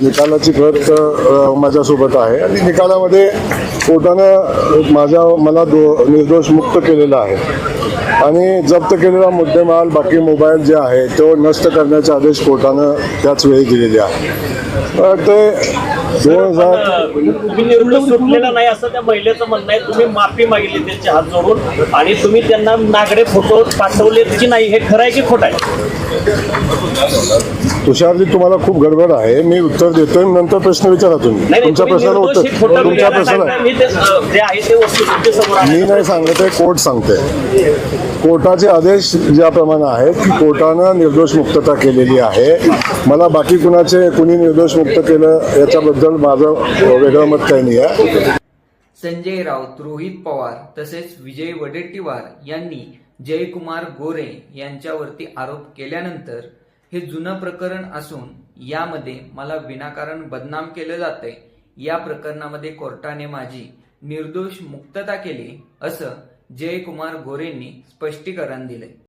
निकालाची प्रत माझ्यासोबत आहे. आणि निकालामध्ये कोर्टानं माझ्या मला दो निर्दोष मुक्त केलेला आहे. आणि जप्त केलेला मुद्देमाल बाकी मोबाईल जे आहे तो नष्ट करण्याचे आदेश कोर्टानं त्याच वेळी दिलेले आहे. ते दोन हजार तुम्ही निर्णय सुटलेला नाही असं त्या महिलेचं म्हणणं आहे. तुम्ही माफी मागितली त्यांचे हात जोडून आणि तुम्ही त्यांना नागडे फोटो पाठवले की नाही हे खरं आहे की खोटं आहे? तुषारजी तुम्हाला खूप गडबड आहे. मी उत्तर देतोय नंतर प्रश्न विचारा तुम्ही. तुमच्या प्रश्नाला उत्तर तुमच्या प्रश्नाला. मी ते अं, जे आहे ते वस्तू तुमच्यासमोर आहे. मी नाही सांगत आहे कोर्ट सांगते कोर्टाचे आदेश ज्याप्रमाणे आहेत की कोर्टानं निर्दोष मुक्तता केलेली आहे. मला बाकी कुणाचे कुणी निर्दोष मुक्त केलं याच्याबद्दल माझं वेगळं मत काही नाही आहे. संजय राऊत रोहित पवार तसेच विजय वडेट्टीवार यांनी जयकुमार गोरे यांच्यावरती आरोप केल्यानंतर हे जुनं प्रकरण असून यामध्ये मला विनाकारण बदनाम केलं जातंय. या प्रकरणामध्ये कोर्टाने माझी निर्दोष मुक्तता केली असं जयकुमार गोरेंनी स्पष्टीकरण दिले.